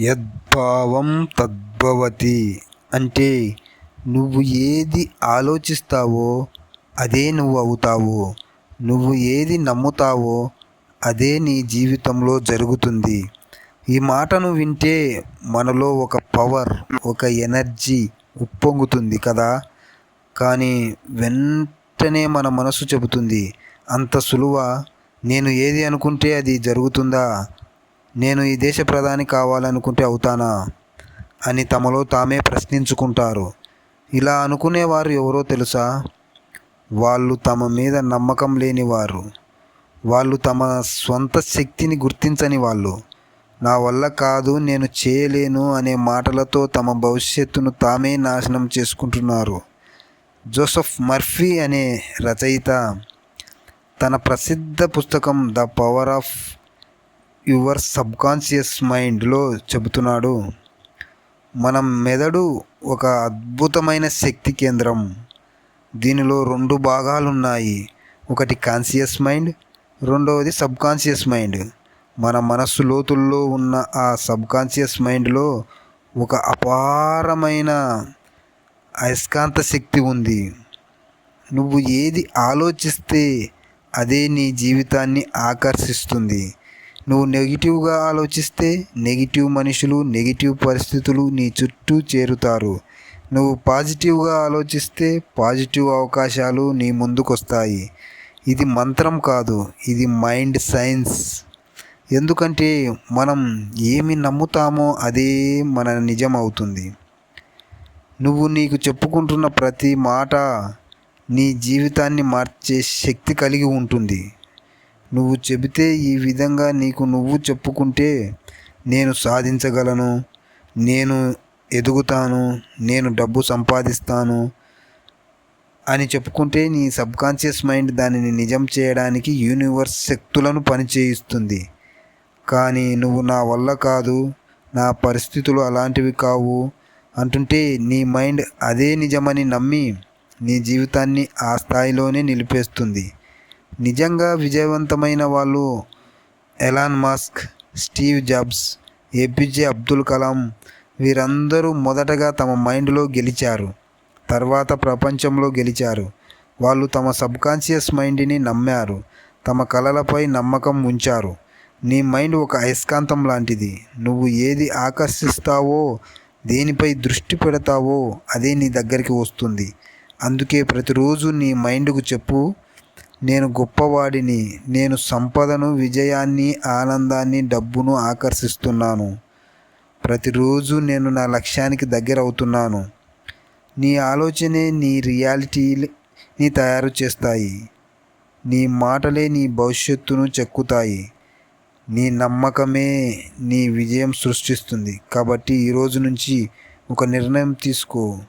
యద్భావం తద్భవతి అంటే నువ్వు ఏది ఆలోచిస్తావో అదే నువ్వు అవుతావు. నువ్వు ఏది నమ్ముతావో అదే నీ జీవితంలో జరుగుతుంది. ఈ మాటను వింటే మనలో ఒక పవర్ ఒక ఎనర్జీ ఉప్పొంగుతుంది కదా? కానీ వెంటనే మన మనసు చెబుతుంది అంత సులువ? నేను ఏది అనుకుంటే అది జరుగుతుందా? నేను ఈ దేశ ప్రధాని కావాలనుకుంటే అవుతానా? అని తమలో తామే ప్రశ్నించుకుంటారు. ఇలా అనుకునేవారు ఎవరో తెలుసా? వాళ్ళు తమ మీద నమ్మకం లేనివారు. వాళ్ళు తమ సొంత శక్తిని గుర్తించని వాళ్ళు. నా వల్ల కాదు నేను చేయలేను అనే మాటలతో తమ భవిష్యత్తును తామే నాశనం చేసుకుంటున్నారు. జోసఫ్ మర్ఫీ అనే రచయిత తన ప్రసిద్ధ పుస్తకం the power of your subconscious మైండ్లో చెబుతున్నాడు. మనం మెదడు ఒక అద్భుతమైన శక్తి కేంద్రం. దీనిలో రెండు భాగాలు ఉన్నాయి ఒకటి కాన్షియస్ మైండ్ రెండవది సబ్కాన్షియస్ మైండ్. మన మనస్సు లోతుల్లో ఉన్న ఆ సబ్కాన్షియస్ మైండ్లో ఒక అపారమైన అయస్కాంత శక్తి ఉంది. నువ్వు ఏది ఆలోచిస్తే అదే నీ జీవితాన్ని ఆకర్షిస్తుంది. నువ్వు నెగిటివ్గా ఆలోచిస్తే నెగిటివ్ మనుషులు నెగిటివ్ పరిస్థితులు నీ చుట్టూ చేరుతారు. నువ్వు పాజిటివ్గా ఆలోచిస్తే పాజిటివ్ అవకాశాలు నీ ముందుకొస్తాయి. ఇది మంత్రం కాదు ఇది మైండ్ సైన్స్ ఎందుకంటే మనం ఏమి నమ్ముతామో అదే మన నిజం అవుతుంది. నువ్వు నీకు చెప్పుకుంటున్న ప్రతి మాట నీ జీవితాన్ని మార్చే శక్తి కలిగి ఉంటుంది. నువ్వు చెబితే ఈ విధంగా నీకు నువ్వు చెప్పుకుంటే నేను సాధించగలను. నేను ఎదుగుతాను. నేను డబ్బు సంపాదిస్తాను అని చెప్పుకుంటే నీ సబ్కాన్షియస్ మైండ్ దానిని నిజం చేయడానికి యూనివర్స్ శక్తులను పనిచేయిస్తుంది. కానీ నువ్వు నా వల్ల కాదు నా పరిస్థితులు అలాంటివి కావు అంటుంటే నీ మైండ్ అదే నిజమని నమ్మి నీ జీవితాన్ని ఆ స్థాయిలోనే నిలిపేస్తుంది. నిజంగా విజయవంతమైన వాళ్ళు Elon Musk Steve Jobs APJ Abdul Kalam వీరందరూ మొదటగా తమ మైండ్లో గెలిచారు తర్వాత ప్రపంచంలో గెలిచారు. వాళ్ళు తమ సబ్కాన్షియస్ మైండ్ని నమ్మారు తమ కళలపై నమ్మకం ఉంచారు. నీ మైండ్ ఒక అయస్కాంతం లాంటిది. నువ్వు ఏది ఆకర్షిస్తావో దేనిపై దృష్టి పెడతావో అదే నీ దగ్గరికి వస్తుంది. అందుకే ప్రతిరోజు నీ మైండ్కు చెప్పు నేను గొప్పవాడిని నేను సంపదను విజయాన్ని ఆనందాన్ని డబ్బును ఆకర్షిస్తున్నాను. ప్రతిరోజు నేను నా లక్ష్యానికి దగ్గర అవుతున్నాను నీ ఆలోచనే నీ రియాలిటీని తయారు చేస్తాయి. నీ మాటలే నీ భవిష్యత్తును చెక్కుతాయి. నీ నమ్మకమే నీ విజయం సృష్టిస్తుంది. కాబట్టి ఈరోజు నుంచి ఒక నిర్ణయం తీసుకో.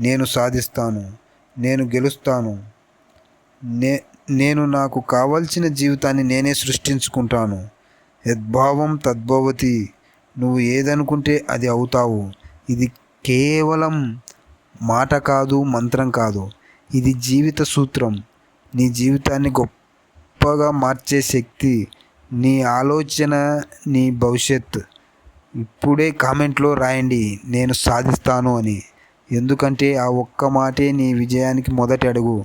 నేను సాధిస్తాను. నేను గెలుస్తాను. నే నేను నాకు కావలసిన జీవితాన్ని నేనే సృష్టించుకుంటాను. యద్భావం తద్భవతి నువ్వు ఏదనుకుంటే అది అవుతావు. ఇది కేవలం మాట కాదు మంత్రం కాదు. ఇది జీవిత సూత్రం. నీ జీవితాన్ని గొప్పగా మార్చే శక్తి నీ ఆలోచన నీ భవిష్యత్. ఇప్పుడే కామెంట్లో రాయండి నేను సాధిస్తాను అని. ఎందుకంటే ఆ ఒక్క మాటే నీ విజయానికి మొదటి అడుగు.